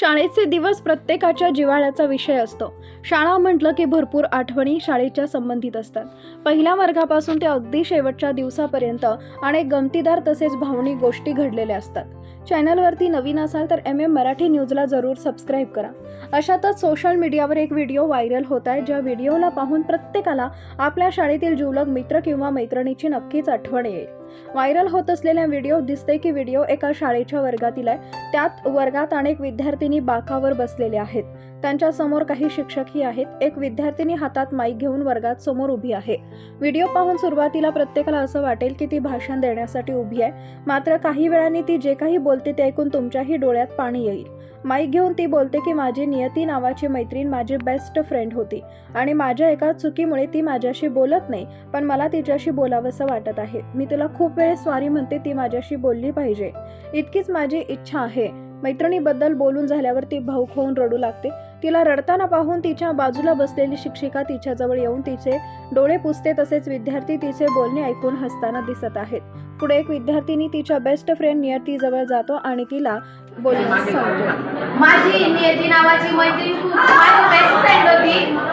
शाळेचे दिवस प्रत्येकाच्या जिव्हाळ्याचा विषय असतो. शाळा म्हटलं की भरपूर आठवणी शाळेच्या संबंधित असतात. पहिल्या वर्गापासून ते अगदी शेवटच्या दिवसापर्यंत अनेक गमतीदार तसेच भावनिक गोष्टी घडलेल्या असतात. चॅनलवरती नवीन असाल तर एम एम मराठी न्यूजला जरूर सबस्क्राईब करा. अशातच सोशल मीडियावर एक व्हिडिओ व्हायरल होत आहे. ज्या व्हिडिओला पाहून प्रत्येकाला आपल्या शाळेतील जिवलग मित्र किंवा मैत्रिणीची नक्कीच आठवण येईल. व्हायरल होत असलेल्या व्हिडिओ दिसते की व्हिडिओ एका शाळेच्या वर्गातील आहे. त्यात वर्गात अनेक विद्यार्थी विद्यार्थिनी बाकावर बसलेले आहेत. त्यांच्यासमोर काही शिक्षकही आहेत. एक विद्यार्थिनी हातात माईक घेऊन वर्गात समोर उभी आहे. व्हिडिओ पाहून सुरुवातीला प्रत्येकाला असं वाटेल की ती भाषण देण्यासाठी उभी आहे. मात्र काही वेळाने ती जे काही बोलते ते ऐकून तुमच्याही डोळ्यात पाणी येईल. माईक घेऊन ती बोलते की माझी नियती नावाची मैत्रीण माझी बेस्ट फ्रेंड होती. आणि माझ्या एका चुकीमुळे ती माझ्याशी बोलत नाही पण मला तिच्याशी बोलावंसं वाटत आहे. मी तुला खूप वेळेस स्वारी म्हणते ती माझ्याशी बोलली पाहिजे. इतकीच माझी इच्छा आहे. मैत्रिणीबद्दल बोलून झाल्यावर ती भाऊक होऊन रडू लागते. तिला रडताना पाहून तिच्या बाजूला बसलेली शिक्षिका तिच्याजवळ येऊन तिचे डोळे पुसते तसेच विद्यार्थी तिचे बोलणे ऐकून हसताना दिसत आहेत. पुढे एक विद्यार्थिनी तिच्या बेस्ट फ्रेंड नियतीजवळ जातो आणि तिला बोलण्यास सांगतो. माझी नियती नावाची मैत्रीण खूप माझी बेस्ट फ्रेंड होती.